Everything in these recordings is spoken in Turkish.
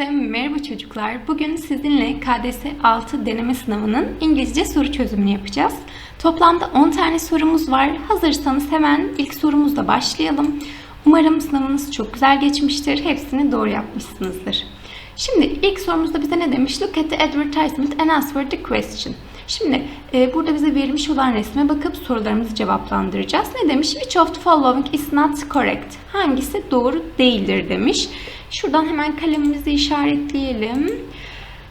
Herkese merhaba çocuklar. Bugün sizinle KDS 6 deneme sınavının İngilizce soru çözümünü yapacağız. Toplamda 10 tane sorumuz var. Hazırsanız hemen ilk sorumuzla başlayalım. Umarım sınavınız çok güzel geçmiştir. Hepsini doğru yapmışsınızdır. Şimdi ilk sorumuzda bize ne demiş? Look at the advertisement and answer the question. Şimdi e, burada bize verilmiş olan resme bakıp sorularımızı cevaplandıracağız. Ne demiş? Which of the following is not correct? Hangisi doğru değildir demiş. Şuradan hemen kalemimizi işaretleyelim.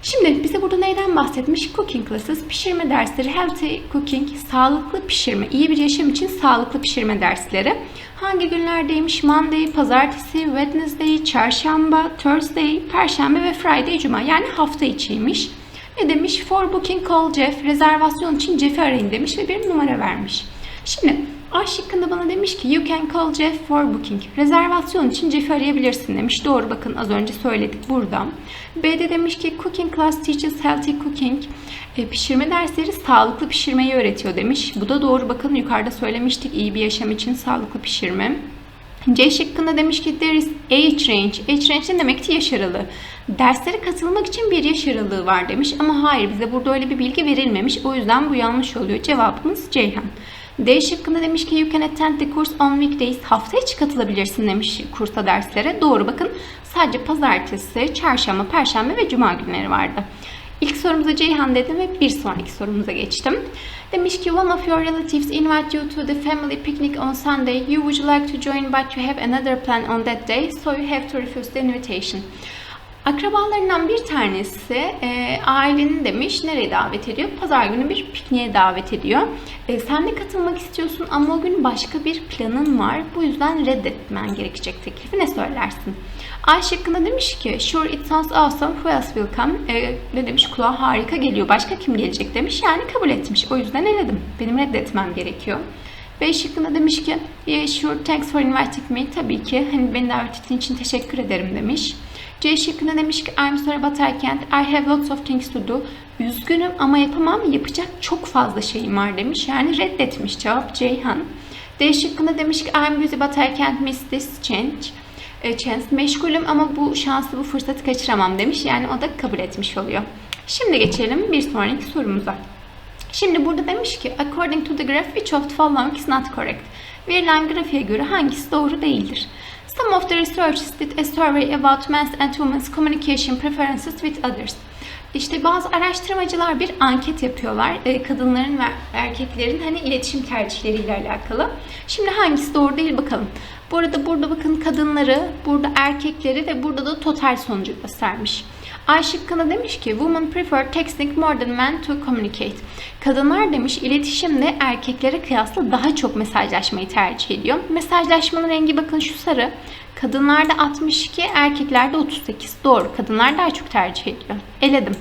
Şimdi bize burada neyden bahsetmiş? Cooking classes, pişirme dersleri, healthy cooking, sağlıklı pişirme, iyi bir yaşam için sağlıklı pişirme dersleri. Hangi günlerdeymiş? Monday, pazartesi, Wednesday, çarşamba, Thursday, perşembe ve Friday, cuma. Yani hafta içiymiş. Ne demiş? For booking call Jeff, rezervasyon için Jeff'i arayın demiş ve bir numara vermiş. Şimdi A şıkkında bana demiş ki you can call Jeff for booking. Rezervasyon için Jeff'i arayabilirsin demiş. Doğru bakın az önce söyledik burada. B'de demiş ki cooking class teaches healthy cooking. E, pişirme dersleri sağlıklı pişirmeyi öğretiyor demiş. Bu da doğru bakın yukarıda söylemiştik iyi bir yaşam için sağlıklı pişirme. C şıkkında demiş ki there is age range. Age range ne demekti? Yaş aralığı. Derslere katılmak için bir yaş aralığı var demiş ama hayır bize burada öyle bir bilgi verilmemiş. O yüzden bu yanlış oluyor. Cevabımız Ceyhan. D şıkkında demiş ki you can attend the course on weekdays. Hafta içi katılabilirsin demiş kursa derslere. Doğru bakın sadece pazartesi, çarşamba, perşembe ve cuma günleri vardı. İlk sorumuza Ceyhan dedim ve bir sonraki sorumuza geçtim. Demiş ki one of your relatives invite you to the family picnic on Sunday. You would like to join but you have another plan on that day so you have to refuse the invitation. Akrabalarından bir tanesi e, ailenin demiş nereye davet ediyor? Pazar günü bir pikniğe davet ediyor. E, sen de katılmak istiyorsun ama o gün başka bir planın var. Bu yüzden reddetmen gerekecek teklifi ne söylersin? A şıkkında demiş ki sure it sounds awesome who else will come? E, ne demiş kulağa harika geliyor. Başka kim gelecek demiş. Yani kabul etmiş. O yüzden eledim. Benim reddetmem gerekiyor. B şıkkında demiş ki yeah, sure thanks for inviting me. Tabii ki hani beni davet ettiğin için teşekkür ederim demiş. C şıkkında demiş ki I'm sorry but I can't. I have lots of things to do. Üzgünüm ama yapamam. Yapacak çok fazla şeyim var demiş. Yani reddetmiş cevap Ceyhan. D şıkkında demiş ki I'm busy but I can't miss this change. E, chance. Meşgulüm ama bu şansı, bu fırsatı kaçıramam demiş. Yani o da kabul etmiş oluyor. Şimdi geçelim bir sonraki sorumuza. Şimdi burada demiş ki according to the graph which of the following is not correct. Verilen grafiğe göre hangisi doğru değildir? Some of the researchers did a survey about men's and women's communication preferences with others. İşte bazı araştırmacılar bir anket yapıyorlar. E, kadınların ve erkeklerin hani iletişim tercihleriyle alakalı. Şimdi hangisi doğru değil bakalım. Bu arada burada bakın kadınları, burada erkekleri ve burada da total sonucu göstermiş. A şıkkında demiş ki Women prefer texting more than men to communicate. Kadınlar demiş iletişimde erkeklere kıyasla daha çok mesajlaşmayı tercih ediyor. Mesajlaşmanın rengi bakın şu sarı. Kadınlarda 62, erkeklerde 38. Doğru. Kadınlar daha çok tercih ediyor. Eledim.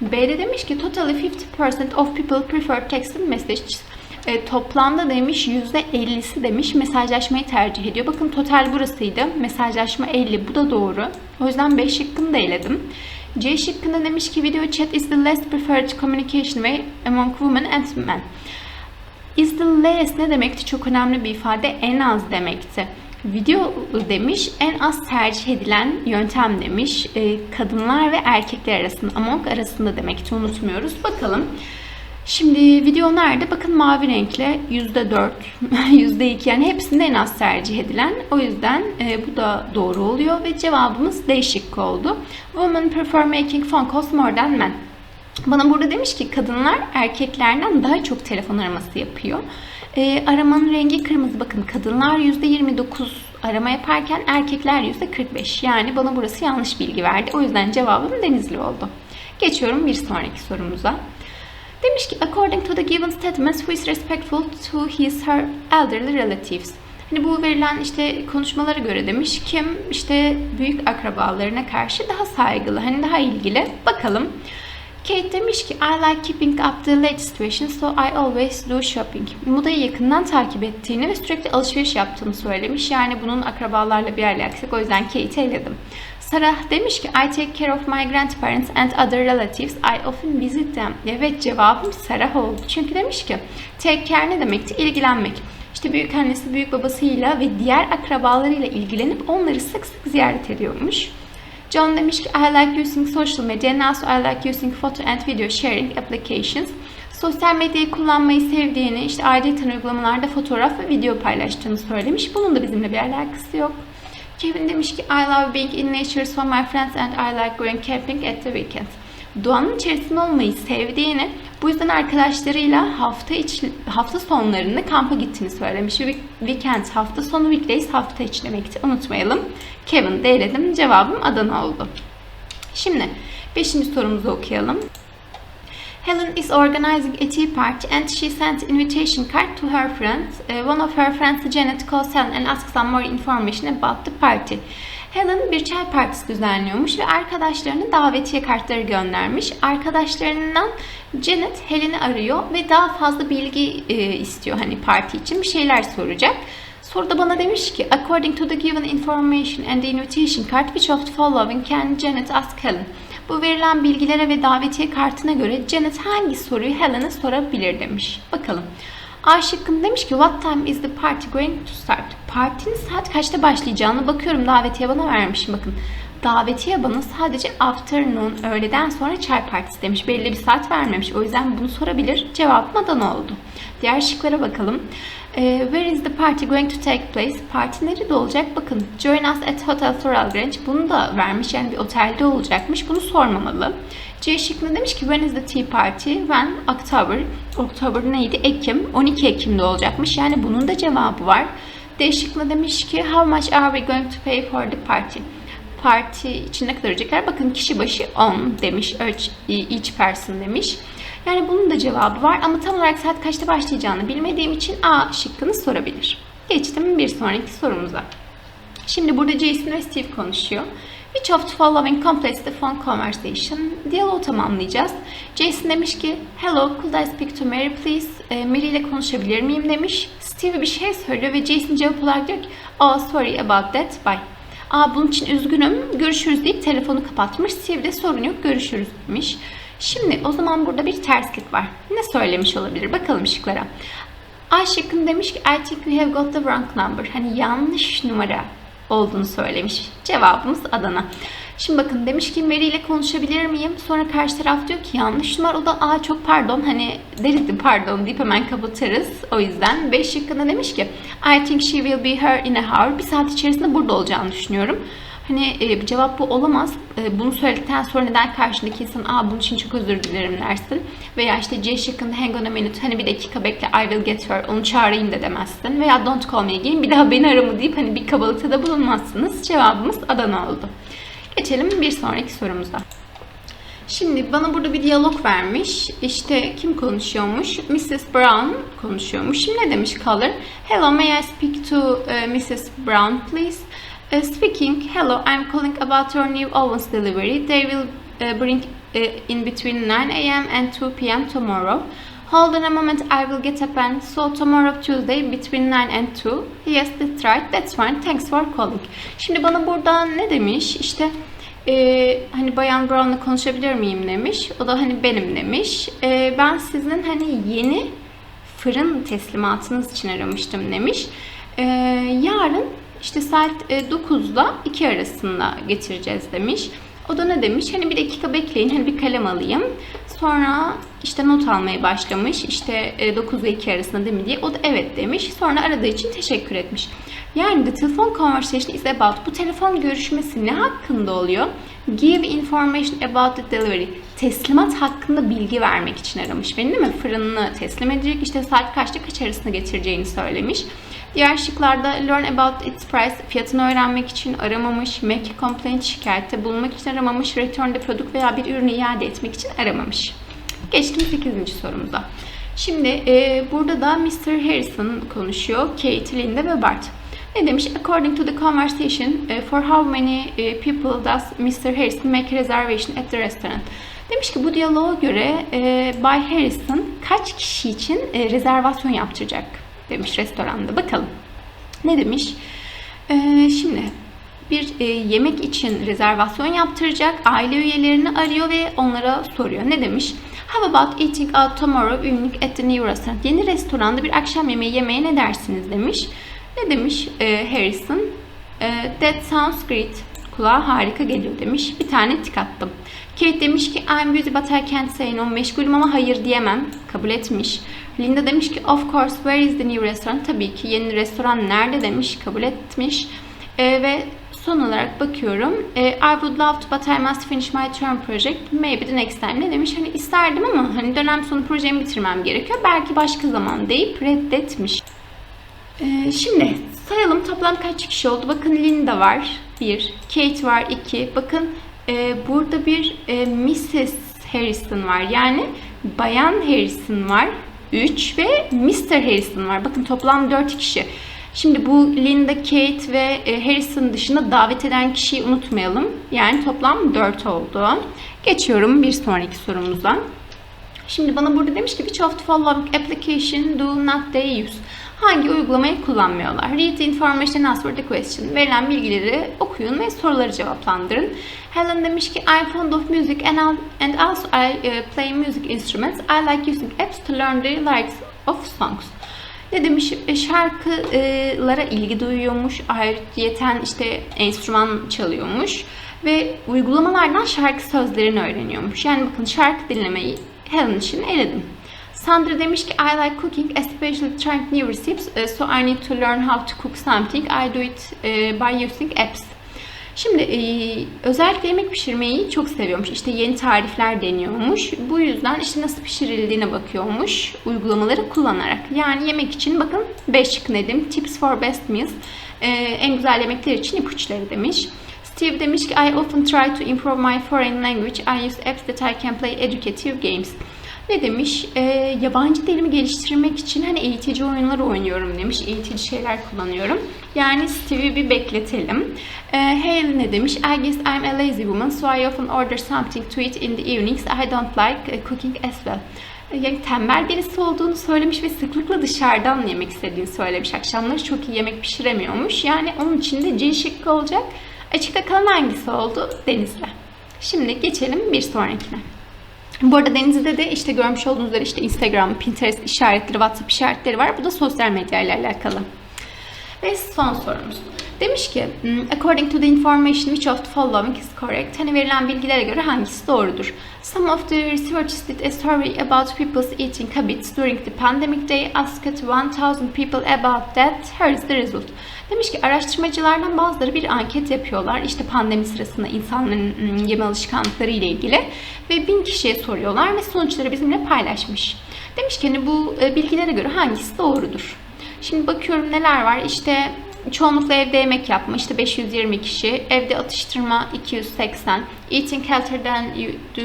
B'de demiş ki totally 50% of people prefer texting messages. E, toplamda demiş %50'si demiş mesajlaşmayı tercih ediyor. Bakın total burasıydı. Mesajlaşma 50. Bu da doğru. O yüzden B şıkkını da eledim. C şıkkında demiş ki video chat is the less preferred communication way among women and men. Is the less ne demekti? Çok önemli bir ifade. En az demekti. Video demiş en az tercih edilen yöntem demiş. E, kadınlar ve erkekler arasında, among arasında demekti unutmuyoruz. Bakalım. Şimdi video nerede? Bakın mavi renkle %4, %2 yani hepsinde en az tercih edilen. O yüzden e, bu da doğru oluyor ve cevabımız D şıkkı oldu. Women prefer making phone calls more than men. Bana burada demiş ki kadınlar erkeklerden daha çok telefon araması yapıyor. E, aramanın rengi kırmızı. Bakın kadınlar %29 arama yaparken erkekler %45. Yani bana burası yanlış bilgi verdi. O yüzden cevabım Denizli oldu. Geçiyorum bir sonraki sorumuza. Demiş ki according to the given statements who is respectful to his her elderly relatives. Hani bu verilen işte konuşmalara göre demiş kim işte büyük akrabalarına karşı daha saygılı, hani daha ilgili. Bakalım. Kate demiş ki I like keeping up the latest fashion so I always do shopping. Modayı yakından takip ettiğini ve sürekli alışveriş yaptığını söylemiş. Yani bunun akrabalarla bir alakası o yüzden Kate'i eledim. Sarah demiş ki I take care of my grandparents and other relatives. I often visit them. Evet cevabım Sarah oldu. Çünkü demiş ki take care ne demekti? İlgilenmek. İşte büyük annesi, büyük babasıyla ve diğer akrabalarıyla ilgilenip onları sık sık ziyaret ediyormuş. John demiş ki I like using social media and also I like using photo and video sharing applications. Sosyal medyayı kullanmayı sevdiğini, işte ayrıca uygulamalarda fotoğraf ve video paylaştığını söylemiş. Bunun da bizimle bir alakası yok. Kevin demiş ki I love being in nature so my friends and I like going camping at the weekend. Doğanın içerisinde olmayı sevdiğini, bu yüzden arkadaşlarıyla hafta içi, hafta sonlarında kampa gittiğini söylemiş. Weekend hafta sonu, weekdays hafta içi demekti. Unutmayalım. Kevin değerledim. Cevabım Adana oldu. Şimdi 5. sorumuzu okuyalım. Helen is organizing a tea party and she sent invitation card to her friends. Uh, one of her friends, Janet, calls Helen and asks some more information about the party. Helen bir çay partisi düzenliyormuş ve arkadaşlarına davetiye kartları göndermiş. Arkadaşlarından Janet Helen'i arıyor ve daha fazla bilgi e, istiyor hani parti için bir şeyler soracak. Soruda bana demiş ki according to the given information and the invitation card which of the following can Janet ask Helen? Bu verilen bilgilere ve davetiye kartına göre Janet hangi soruyu Helen'e sorabilir demiş. Bakalım. A şıkkında demiş ki What time is the party going to start? Partinin saat kaçta başlayacağını bakıyorum davetiye bana vermişim bakın. Davetiye bana sadece afternoon, öğleden sonra çay partisi demiş. Belli bir saat vermemiş. O yüzden bunu sorabilir. Cevabım Adana oldu. Diğer şıklara bakalım. Ee, where is the party going to take place? Parti nerede olacak? Bakın join us at Hotel Floral Grange. Bunu da vermiş. Yani bir otelde olacakmış. Bunu sormamalı. C şıkkında demiş ki when is the tea party? When? October. October neydi? Ekim. 12 Ekim'de olacakmış. Yani bunun da cevabı var. D şıkkında demiş ki how much are we going to pay for the party? Parti için ne kadar ödeyecekler? Bakın kişi başı 10 demiş. Each person demiş. Yani bunun da cevabı var ama tam olarak saat kaçta başlayacağını bilmediğim için A şıkkını sorabilir. Geçtim bir sonraki sorumuza. Şimdi burada Jason ve Steve konuşuyor. Which of the following completes the phone conversation? Diyaloğu tamamlayacağız. Jason demiş ki Hello, could I speak to Mary please? E, Mary ile konuşabilir miyim demiş. Steve bir şey söylüyor ve Jason cevap olarak diyor ki Oh sorry about that, bye. Aa bunun için üzgünüm, görüşürüz deyip telefonu kapatmış. Steve de sorun yok, görüşürüz demiş. Şimdi o zaman burada bir terslik var. Ne söylemiş olabilir? Bakalım şıklara. A şıkkın demiş ki I think we have got the wrong number. Hani yanlış numara olduğunu söylemiş. Cevabımız Adana. Şimdi bakın demiş ki Mary ile konuşabilir miyim? Sonra karşı taraf diyor ki yanlış numara. O da aa çok pardon hani deriz pardon deyip hemen kapatırız. O yüzden 5 şıkkında demiş ki I think she will be here in a hour. Bir saat içerisinde burada olacağını düşünüyorum. Hani e, cevap bu olamaz. E, bunu söyledikten sonra neden karşındaki insan aa bunun için çok özür dilerim dersin. Veya işte C şıkkında hang on a minute hani bir dakika bekle I will get her onu çağırayım da demezsin. Veya don't call me again bir daha beni aramı deyip hani bir kabalıkta da bulunmazsınız. Cevabımız Adana oldu. Geçelim bir sonraki sorumuza. Şimdi bana burada bir diyalog vermiş. İşte kim konuşuyormuş? Mrs. Brown konuşuyormuş. Şimdi ne demiş caller? Hello, may I speak to uh, Mrs. Brown, please? Uh, speaking, hello, I'm calling about your new ovens delivery. They will uh, bring uh, in between 9 a.m. and 2 p.m. tomorrow. Hold on a moment, I will get up and so tomorrow Tuesday between 9 and 2. Yes, that's right, that's fine. Thanks for calling. Şimdi bana buradan ne demiş? İşte e, hani Bayan Brown'la konuşabilir miyim demiş. O da hani benim demiş. E, ben sizin hani yeni fırın teslimatınız için aramıştım demiş. E, yarın işte saat 9'da e, 2 arasında getireceğiz demiş. O da ne demiş? Hani bir dakika bekleyin, hani bir kalem alayım. Sonra işte not almaya başlamış. İşte 9 ve 2 arasında değil mi diye. O da evet demiş. Sonra aradığı için teşekkür etmiş. Yani the telephone conversation is about. Bu telefon görüşmesi ne hakkında oluyor? Give information about the delivery. Teslimat hakkında bilgi vermek için aramış beni değil mi? Fırınını teslim edecek. İşte saat kaçta kaç arasında getireceğini söylemiş. Diğer şıklarda learn about its price fiyatını öğrenmek için aramamış, make complaint şikayette bulunmak için aramamış, return the product veya bir ürünü iade etmek için aramamış. Geçtim 8. sorumuza. Şimdi e, burada da Mr. Harrison konuşuyor. Kate, Linda ve Bart. Ne demiş? According to the conversation, uh, for how many uh, people does Mr. Harrison make a reservation at the restaurant? Demiş ki bu diyaloğa göre e, Bay Harrison kaç kişi için e, rezervasyon yaptıracak demiş restoranda. Bakalım. Ne demiş? E, şimdi bir e, yemek için rezervasyon yaptıracak. Aile üyelerini arıyor ve onlara soruyor. Ne demiş? How about eating out tomorrow evening at the new restaurant? Yeni restoranda bir akşam yemeği yemeye ne dersiniz demiş. Ne demiş e, Harrison? E, that sounds great. Kulağa harika geliyor demiş. Bir tane tik attım. Kate demiş ki I'm busy but I can't say no. Meşgulüm ama hayır diyemem. Kabul etmiş. Linda demiş ki of course where is the new restaurant? Tabii ki yeni restoran nerede demiş. Kabul etmiş. Ee, ve son olarak bakıyorum. Ee, I would love to but I must finish my term project. Maybe the next time. Ne demiş? Hani isterdim ama hani dönem sonu projemi bitirmem gerekiyor. Belki başka zaman deyip reddetmiş. Ee, şimdi sayalım toplam kaç kişi oldu? Bakın Linda var. 1. Kate var. 2. Bakın e, burada bir e, Mrs. Harrison var. Yani Bayan Harrison var. 3 ve Mr. Harrison var. Bakın toplam 4 kişi. Şimdi bu Linda, Kate ve e, Harrison dışında davet eden kişiyi unutmayalım. Yani toplam 4 oldu. Geçiyorum bir sonraki sorumuza. Şimdi bana burada demiş ki which of the following application do not they use? Hangi uygulamayı kullanmıyorlar? Read the information answer the question. Verilen bilgileri okuyun ve soruları cevaplandırın. Helen demiş ki I'm fond of music and also I uh, play music instruments. I like using apps to learn the lyrics of songs. Ne demiş? E, Şarkılara ilgi duyuyormuş. Ayrıyeten işte enstrüman çalıyormuş. Ve uygulamalardan şarkı sözlerini öğreniyormuş. Yani bakın şarkı dinlemeyi Helen için eledim. Sandra demiş ki I like cooking, especially trying new recipes. Uh, So I need to learn how to cook something. I do it uh, by using apps. Şimdi e, özellikle yemek pişirmeyi çok seviyormuş. İşte yeni tarifler deniyormuş. Bu yüzden işte nasıl pişirildiğine bakıyormuş uygulamaları kullanarak. Yani yemek için bakın 5 şık nedim. Tips for best meals. E, en güzel yemekler için ipuçları demiş. Steve demiş ki I often try to improve my foreign language. I use apps that I can play educative games. Ne demiş? E, yabancı dilimi geliştirmek için hani eğitici oyunlar oynuyorum demiş. Eğitici şeyler kullanıyorum. Yani Steve'i bir bekletelim. E, Hale ne demiş? I guess I'm a lazy woman so I often order something to eat in the evenings. I don't like uh, cooking as well. E, Yani tembel birisi olduğunu söylemiş ve sıklıkla dışarıdan yemek istediğini söylemiş. Akşamları çok iyi yemek pişiremiyormuş. Yani onun için de C şıkkı olacak. Açıkta kalan hangisi oldu? Denizli. Şimdi geçelim bir sonrakine. Bu arada Denizli'de de işte görmüş olduğunuz üzere işte Instagram, Pinterest işaretleri, WhatsApp işaretleri var. Bu da sosyal medya ile alakalı. Ve son sorumuz. Demiş ki, "Hmm, according to the information which of the following is correct? Hani verilen bilgilere göre hangisi doğrudur? Some of the researchers did a survey about people's eating habits during the pandemic. They asked 1000 people about that. Here is the result. Demiş ki araştırmacılardan bazıları bir anket yapıyorlar. İşte pandemi sırasında insanların hmm, yeme alışkanlıkları ile ilgili ve bin kişiye soruyorlar ve sonuçları bizimle paylaşmış. Demiş ki hani bu e, bilgilere göre hangisi doğrudur? Şimdi bakıyorum neler var. İşte çoğunlukla evde yemek yapma. işte 520 kişi. Evde atıştırma 280. Eating healthier than you do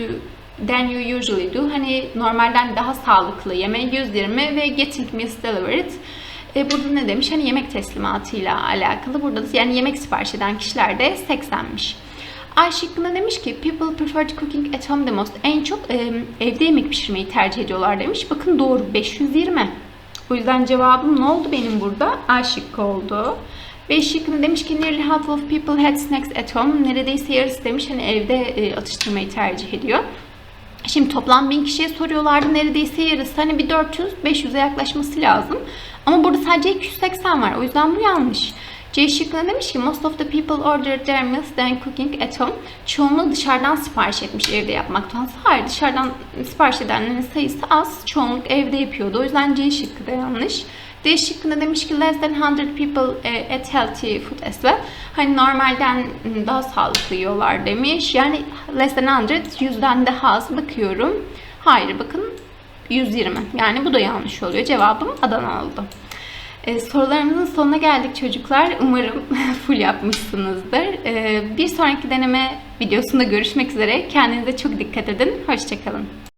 than you usually do. Hani normalden daha sağlıklı yeme 120 ve getting meals delivered. E, burada ne demiş? Hani yemek teslimatıyla alakalı. Burada da yani yemek sipariş eden kişiler de 80'miş. Ay şıkkında demiş ki people prefer to cooking at home the most. En çok e, evde yemek pişirmeyi tercih ediyorlar demiş. Bakın doğru 520. O yüzden cevabım ne oldu benim burada? A şıkkı oldu. B şıkkında demiş ki nearly half of people had snacks at home. Neredeyse yarısı demiş hani evde e, atıştırmayı tercih ediyor. Şimdi toplam 1000 kişiye soruyorlardı neredeyse yarısı. Hani bir 400-500'e yaklaşması lazım. Ama burada sadece 280 var. O yüzden bu yanlış. C şıkkında demiş ki most of the people ordered their meals than cooking at home. Çoğunluğu dışarıdan sipariş etmiş evde yapmaktan. Hayır dışarıdan sipariş edenlerin sayısı az. Çoğunluk evde yapıyordu. O yüzden C şıkkı da yanlış. D şıkkında demiş ki less than 100 people eh, at healthy food as well. Hani normalden daha sağlıklı yiyorlar demiş. Yani less than 100 yüzden daha az bakıyorum. Hayır bakın 120. Yani bu da yanlış oluyor. Cevabım Adana oldu. Ee, sorularımızın sonuna geldik çocuklar. Umarım full yapmışsınızdır. Ee, bir sonraki deneme videosunda görüşmek üzere. Kendinize çok dikkat edin. Hoşçakalın.